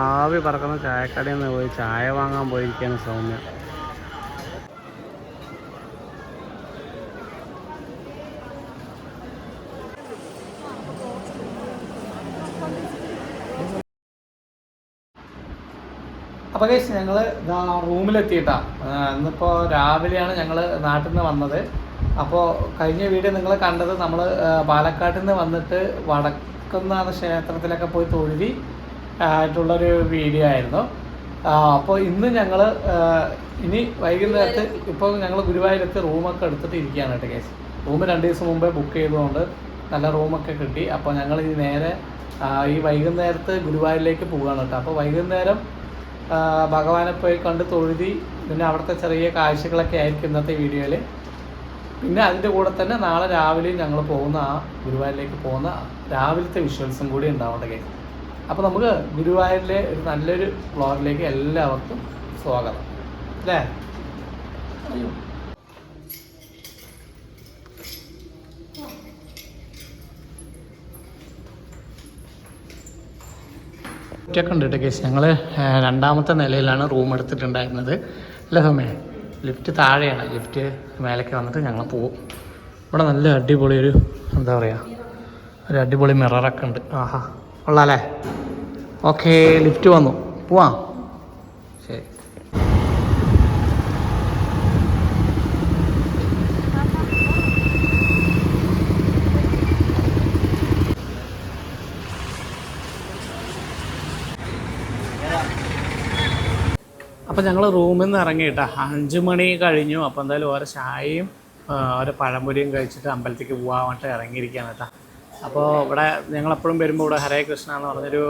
ആവി പറക്കുന്ന ചായക്കടയിൽ നിന്ന് പോയി ചായ വാങ്ങാൻ പോയിരിക്കുകയാണ് സൗമ്യ. അപ്പോൾ കേസ് ഞങ്ങൾ റൂമിലെത്തിയിട്ടാ. ഇന്നിപ്പോൾ രാവിലെയാണ് ഞങ്ങൾ നാട്ടിൽ നിന്ന് വന്നത്. അപ്പോൾ കഴിഞ്ഞ വീഡിയോ നിങ്ങൾ കണ്ടത് നമ്മൾ പാലക്കാട്ടിൽ നിന്ന് വന്നിട്ട് വടക്കുന്ന ക്ഷേത്രത്തിലൊക്കെ പോയി തൊഴുതി ആയിട്ടുള്ളൊരു വീഡിയോ ആയിരുന്നു. അപ്പോൾ ഇന്ന് ഞങ്ങൾ ഇനി വൈകുന്നേരത്ത് ഇപ്പോൾ ഞങ്ങൾ ഗുരുവായൂരത്ത് റൂമൊക്കെ എടുത്തിട്ട് ഇരിക്കുകയാണ് കേട്ടോ കേസ് റൂം രണ്ട് ദിവസം മുമ്പേ ബുക്ക് ചെയ്തുകൊണ്ട് നല്ല റൂമൊക്കെ കിട്ടി. അപ്പോൾ ഞങ്ങൾ ഇനി നേരെ ഈ വൈകുന്നേരത്ത് ഗുരുവായൂരിലേക്ക് പോവുകയാണ് കേട്ടോ. അപ്പോൾ വൈകുന്നേരം ഭഗവാനെ പോയി കണ്ട് തൊഴുതി പിന്നെ അവിടുത്തെ ചെറിയ കാഴ്ചകളൊക്കെ ആയിരിക്കും ഇന്നത്തെ വീഡിയോയിൽ പിന്നെ അതിന്റെ കൂടെ തന്നെ നാളെ രാവിലെയും ഞങ്ങൾ പോകുന്ന ആ ഗുരുവായൂരിലേക്ക് പോകുന്ന രാവിലത്തെ വിഷ്വൽസും കൂടി ഉണ്ടാവട്ടെ കേസ് അപ്പോൾ നമുക്ക് ഗുരുവായൂരിലെ ഒരു നല്ലൊരു വ്ളോഗിലേക്ക് എല്ലാവർക്കും സ്വാഗതം. അല്ലേ? അയ്യോ. ഉണ്ട് കേട്ടോ കേസ്. ഞങ്ങൾ രണ്ടാമത്തെ നിലയിലാണ് റൂം എടുത്തിട്ടുണ്ടായിരുന്നത്. അല്ല സമയ? ലിഫ്റ്റ് താഴെയാണ്. ലിഫ്റ്റ് മേലേക്ക് വന്നിട്ട് ഞങ്ങൾ പോവും. ഇവിടെ നല്ല അടിപൊളി ഒരു എന്താ പറയുക ഒരു അടിപൊളി മിററൊക്കെ ഉണ്ട്. ആഹാ. കൊള്ളാല്ലേ ഓക്കെ ലിഫ്റ്റ് വന്നു. പോവാ. ശരി. അപ്പം ഞങ്ങൾ റൂമിൽ നിന്ന് ഇറങ്ങിയിട്ടാ അഞ്ച് മണി കഴിഞ്ഞു. അപ്പോൾ എന്തായാലും ഓരോ ചായയും ഓരോ പഴംപൊരിയും കഴിച്ചിട്ട് അമ്പലത്തേക്ക് പോകാൻ വേണ്ടിയിട്ട് ഇറങ്ങിയിരിക്കുകയാണ് കേട്ടോ. അപ്പോൾ ഇവിടെ ഞങ്ങളെപ്പോഴും വരുമ്പോൾ ഇവിടെ ഹരേ കൃഷ്ണ എന്ന് പറഞ്ഞൊരു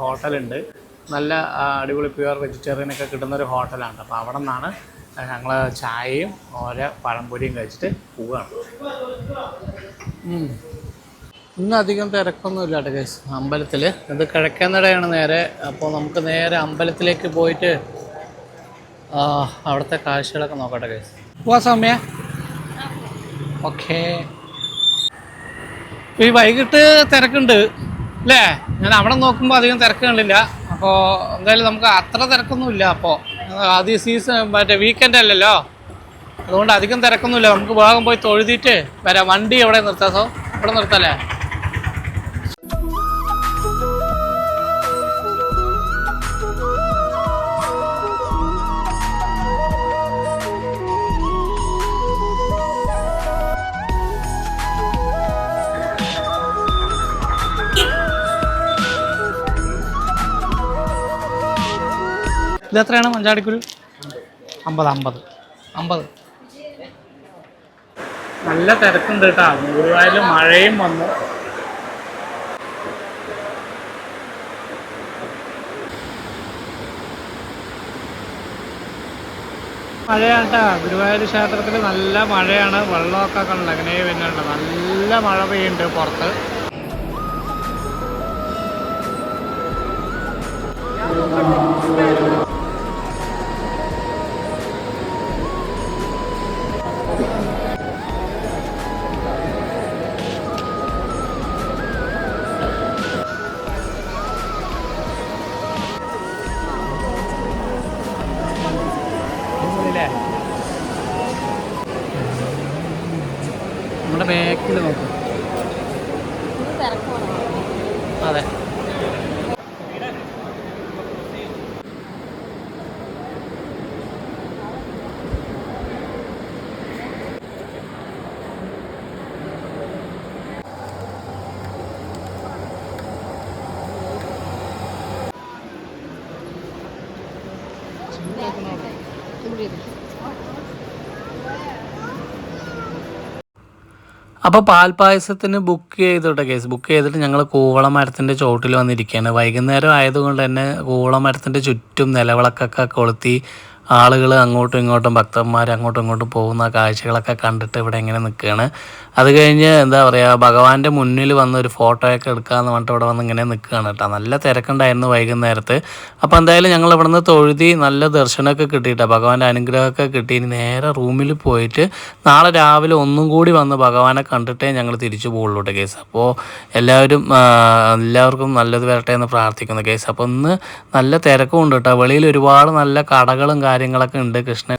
ഹോട്ടലുണ്ട്. നല്ല അടിപൊളി പ്യുവർ വെജിറ്റേറിയൻ ഒക്കെ കിട്ടുന്ന ഒരു ഹോട്ടലാണ്. അപ്പോൾ അവിടെ നിന്നാണ് ഞങ്ങൾ ചായയും ഓരോ പഴംപൊരിയും കഴിച്ചിട്ട് പോവുകയാണ്. ഇന്ന് അധികം തിരക്കൊന്നുമില്ല ഇല്ല ഗൈസ് അമ്പലത്തിൽ ഇത് കിഴക്കേന്നടയാണ് നേരെ. അപ്പോൾ നമുക്ക് നേരെ അമ്പലത്തിലേക്ക് പോയിട്ട് അവിടുത്തെ കാഴ്ചകളൊക്കെ നോക്കട്ടെ കേസ് പോവാ സൗമ്യ. ഓക്കേ ഈ വൈകിട്ട് തിരക്കുണ്ട് അല്ലേ? ഞാൻ അവിടെ നോക്കുമ്പോൾ അധികം തിരക്ക് കണ്ടില്ല. അപ്പോൾ എന്തായാലും നമുക്ക് അത്ര തിരക്കൊന്നുമില്ല അപ്പോൾ അത് സീസൺ മറ്റേ വീക്കെൻഡ് അല്ലല്ലോ? അതുകൊണ്ട് അധികം തിരക്കൊന്നുമില്ല. നമുക്ക് വേഗം പോയി തൊഴുതിയിട്ട് വരാം. വണ്ടി എവിടെ നിർത്താം സോ? ഇവിടെ നിർത്താല്ലേ ഇത് എത്രയാണ് മഞ്ചാടിക്കുരു? അമ്പത് അമ്പത്. അമ്പത്. നല്ല തിരക്കുണ്ട് കേട്ടോ. ഗുരുവായൂർ മഴയും വന്നു. മഴയാണ് കേട്ടോ. ഗുരുവായൂർ ക്ഷേത്രത്തിൽ നല്ല മഴയാണ്. വെള്ളമൊക്കെ കണ്ടില്ല അങ്ങനെ വരുന്നുണ്ട്. നല്ല മഴ പെയ്യുന്നുണ്ട് പുറത്ത്. ഇല്ലേ? നമ്മുടെ ബാക്കിൽ നോക്കും അപ്പോൾ പാൽപ്പായസത്തിന് ബുക്ക് ചെയ്തിട്ട് കേസ്. ബുക്ക് ചെയ്തിട്ട് ഞങ്ങൾ കൂവള മരത്തിന്റെ ചോട്ടിൽ വന്നിരിക്കുകയാണ് വൈകുന്നേരം ആയതുകൊണ്ട് തന്നെ കൂവള മരത്തിന്റെ ചുറ്റും നിലവിളക്കൊക്കെ കൊളുത്തി ആളുകൾ അങ്ങോട്ടും ഇങ്ങോട്ടും ഭക്തന്മാർ അങ്ങോട്ടും ഇങ്ങോട്ടും പോകുന്ന കാഴ്ചകളൊക്കെ കണ്ടിട്ട് ഇവിടെ ഇങ്ങനെ നിൽക്കുകയാണ് അത് കഴിഞ്ഞ് എന്താ പറയുക ഭഗവാന്റെ മുന്നിൽ വന്ന് ഒരു ഫോട്ടോയൊക്കെ എടുക്കാമെന്ന് പറഞ്ഞിട്ട് ഇവിടെ വന്ന് ഇങ്ങനെ നിൽക്കുകയാണ് കേട്ടോ. നല്ല തിരക്കുണ്ടായിരുന്നു വൈകുന്നേരത്ത്. അപ്പോൾ എന്തായാലും ഞങ്ങൾ ഇവിടുന്ന് തൊഴുതി നല്ല ദർശനമൊക്കെ കിട്ടിയിട്ടാ. ഭഗവാന്റെ അനുഗ്രഹമൊക്കെ കിട്ടി. നേരെ റൂമിൽ പോയിട്ട് നാളെ രാവിലെ ഒന്നും കൂടി വന്ന് ഭഗവാനെ കണ്ടിട്ടേ ഞങ്ങൾ തിരിച്ചു പോകുള്ളൂ കേസ്. അപ്പോൾ എല്ലാവരും എല്ലാവർക്കും നല്ലത് വരട്ടെ എന്ന് പ്രാർത്ഥിക്കുന്നു കേസ്. അപ്പോൾ ഇന്ന് നല്ല തിരക്കും ഉണ്ട് കേട്ടോ. വെളിയിൽ ഒരുപാട് നല്ല കടകളും കാര്യങ്ങളൊക്കെ ഉണ്ട് കൃഷ്ണൻ.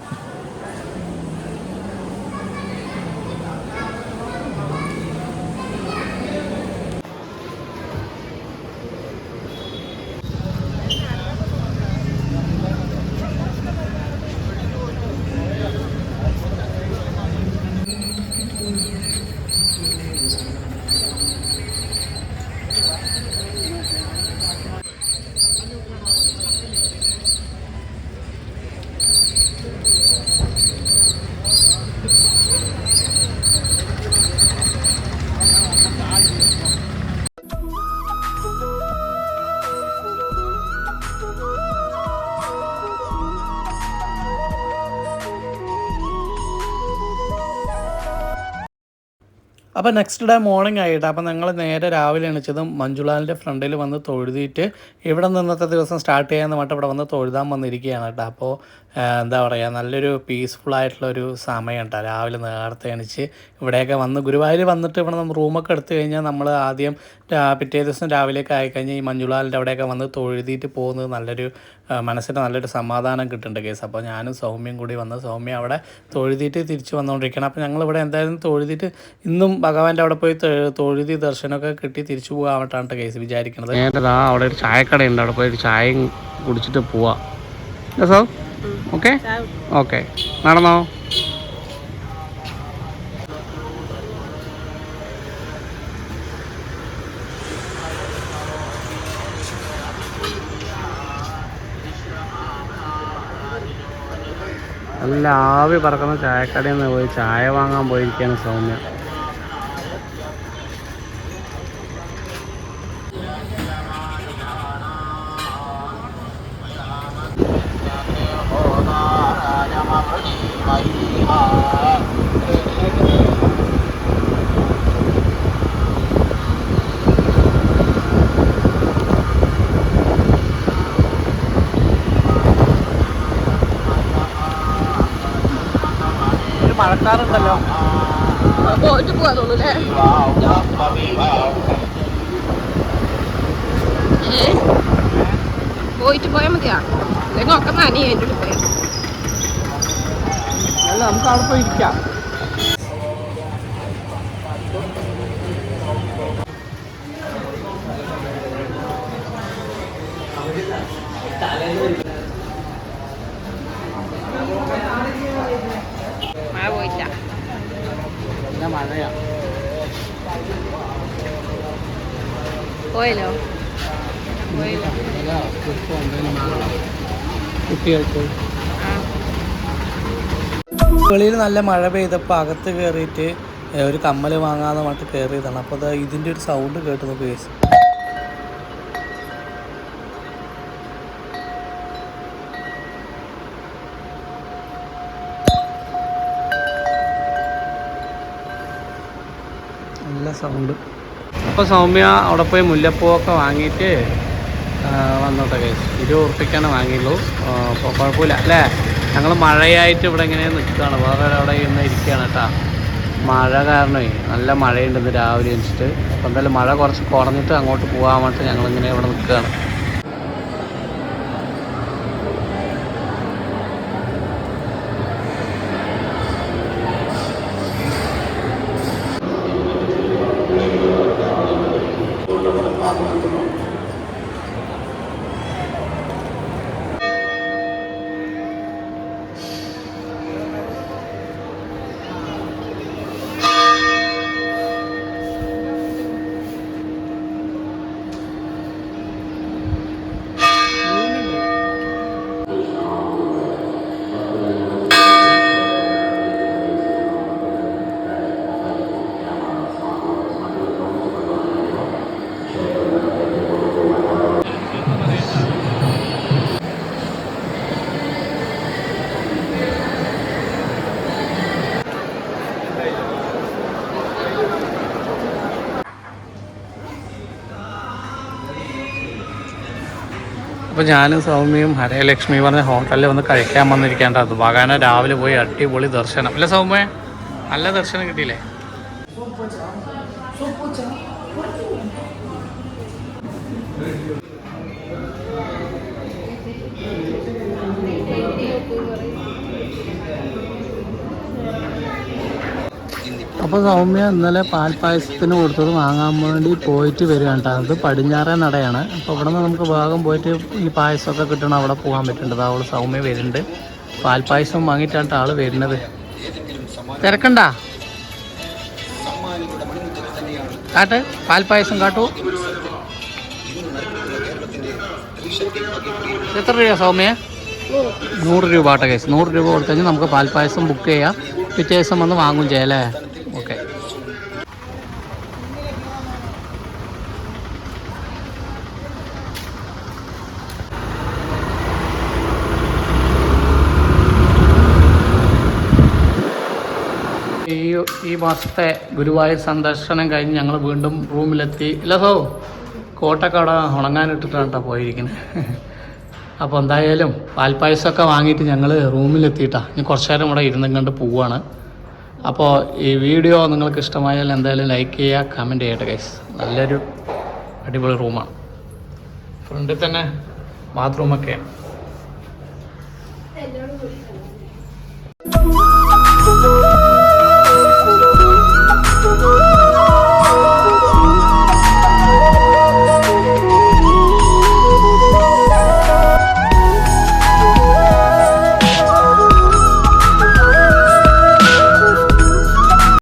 അപ്പോൾ നെക്സ്റ്റ് ഡേ മോർണിംഗ് ആയിട്ട് അപ്പോൾ ഞങ്ങൾ നേരെ രാവിലെ എണിച്ചതും മഞ്ജുളാലിന്റെ ഫ്രണ്ടിൽ വന്ന് തൊഴുതിയിട്ട് ഇവിടെ നിന്നത്തെ ദിവസം സ്റ്റാർട്ട് ചെയ്യാമെന്ന് പറഞ്ഞിട്ട് ഇവിടെ വന്ന് തൊഴുതാൻ വന്നിരിക്കുകയാണ് കേട്ടോ. അപ്പോൾ എന്താ പറയുക നല്ലൊരു പീസ്ഫുൾ ആയിട്ടുള്ള ഒരു സമയം കേട്ടോ. രാവിലെ നേരത്തെ എണിച്ച് ഇവിടെയൊക്കെ വന്ന് ഗുരുവായൂർ വന്നിട്ട് ഇവിടെ നമ്മൾ റൂമൊക്കെ എടുത്തു കഴിഞ്ഞാൽ നമ്മൾ ആദ്യം പിറ്റേ ദിവസം രാവിലെയൊക്കെ ആയിക്കഴിഞ്ഞാൽ ഈ മഞ്ജുളാലിന്റെ അവിടെയൊക്കെ വന്ന് തൊഴുതിയിട്ട് പോകുന്നത് നല്ലൊരു മനസ്സിന് നല്ലൊരു സമാധാനം കിട്ടുന്നുണ്ട് കേസ്. അപ്പോൾ ഞാനും സൗമ്യയും കൂടി വന്ന് സൗമ്യ അവിടെ തൊഴുതിയിട്ട് തിരിച്ച് വന്നുകൊണ്ടിരിക്കണം അപ്പോൾ ഞങ്ങളിവിടെ എന്തായാലും തൊഴുതിയിട്ട് ഇന്നും ഭഗവാന്റെ അവിടെ പോയി തൊഴുതി ദർശനമൊക്കെ കിട്ടി തിരിച്ചു പോകാമെട്ടാണ് കേസ് വിചാരിക്കുന്നത്. നേരെ അവിടെ ഒരു ചായക്കടയുണ്ട്. അവിടെ പോയി ഒരു ചായയും കുടിച്ചിട്ട് പോവാം. So okay? ഓക്കെ. നടന്നോ? നല്ല ആവി പറക്കുന്ന ചായക്കടയിൽ നിന്ന് പോയി ചായ വാങ്ങാൻ പോയിരിക്കുകയാണ് സൗമ്യ. മഴക്കാറുണ്ടല്ലോ പോയിട്ട് പോവാ തോന്നൂലേ ഏ? പോയിട്ട് പോയാ മതിയാ. അല്ലെങ്കിൽ ഒക്കെ നനി എന്റെ പോയാ അല്ല നമുക്ക് അവിടെ പോയി മഴയാ. പോയല്ലോ? കുട്ടികൾക്ക്. വെളിയിൽ നല്ല മഴ പെയ്തപ്പോൾ അകത്ത് കയറിയിട്ട് ഒരു കമ്മൽ വാങ്ങാന്ന് പറഞ്ഞിട്ട് കയറിയതാണ് അപ്പോൾ അത് ഇതിന്റെ ഒരു സൗണ്ട് കേട്ടു നോക്ക് സൗണ്ട്. അപ്പോൾ സൗമ്യ അവിടെ പോയി മുല്ലപ്പൂവൊക്കെ വാങ്ങിയിട്ട് വന്നോട്ടെ കേസ് ഇരുപത് ഉറുപ്പിക്കാണ് വാങ്ങിയുള്ളൂ. അപ്പോൾ കുഴപ്പമില്ല. അല്ലേ? ഞങ്ങൾ മഴയായിട്ട് ഇവിടെ ഇങ്ങനെ നിൽക്കുകയാണ്. വേറെ അവിടെ ഇന്ന് ഇരിക്കുകയാണ് കേട്ടോ. മഴ കാരണമേ നല്ല മഴയുണ്ടെന്ന് രാവിലെ എണിച്ചിട്ട്. അപ്പോൾ എന്തായാലും മഴ കുറച്ച് കുറഞ്ഞിട്ട് അങ്ങോട്ട് പോകാൻ വേണ്ടിയിട്ട് ഞങ്ങളിങ്ങനെ ഇവിടെ നിൽക്കുകയാണ്. അപ്പോൾ ഞാനും സൗമ്യയും ഹരയലക്ഷ്മി പറഞ്ഞ ഹോട്ടലിൽ വന്ന് കഴിക്കാൻ വന്നിരിക്കേണ്ടത്. വാഗാന രാവിലെ പോയി അടിപൊളി ദർശനം. അല്ല സൗമ്യ നല്ല ദർശനം കിട്ടിയില്ലേ? അപ്പോൾ സൗമ്യ ഇന്നലെ പാൽപ്പായസത്തിന് കൊടുത്തത് വാങ്ങാൻ വേണ്ടി പോയിട്ട് വരികയാണ് കേട്ടോ. അത് പടിഞ്ഞാറേ നടയാണ്. അപ്പോൾ ഇവിടെ നിന്ന് നമുക്ക് വേഗം പോയിട്ട് ഈ പായസമൊക്കെ കിട്ടണം. അവിടെ പോകാൻ പറ്റുന്നുണ്ട്. അവൾ സൗമ്യ വരുന്നുണ്ട്. പാൽപ്പായസം വാങ്ങിയിട്ടാണ് ആൾ വരുന്നത്. തിരക്കണ്ട? കാട്ട്. പാൽപ്പായസം കാട്ടു. എത്ര രൂപ സൗമ്യ? നൂറ് രൂപ ആട്ടെ കേസ്. നൂറ് രൂപ കൊടുത്തു കഴിഞ്ഞാൽ നമുക്ക് പാൽപ്പായസം ബുക്ക് ചെയ്യാം. പിറ്റേ ദിവസം വന്ന് വാങ്ങും ചെയ്യാം ഈ മാസത്തെ ഗുരുവായൂർ സന്ദർശനം കഴിഞ്ഞ് ഞങ്ങൾ വീണ്ടും റൂമിലെത്തി. ഇല്ല സോ കോട്ടക്കട ഉണങ്ങാനിട്ടിട്ടാണ് കേട്ടോ പോയിരിക്കുന്നത് അപ്പോൾ എന്തായാലും പാൽപ്പായസമൊക്കെ വാങ്ങിയിട്ട് ഞങ്ങൾ റൂമിലെത്തിയിട്ടാണ് ഇനി കുറച്ച് നേരം ഇവിടെ ഇരുന്നും കണ്ട് പോവാണ്. അപ്പോൾ ഈ വീഡിയോ നിങ്ങൾക്ക് ഇഷ്ടമായാൽ എന്തായാലും ലൈക്ക് ചെയ്യുക കമന്റ് ചെയ്യട്ടെ ഗൈസ് നല്ലൊരു അടിപൊളി റൂമാണ്. ഫ്രണ്ടിൽ തന്നെ ബാത്റൂമൊക്കെയാണ് Thank you.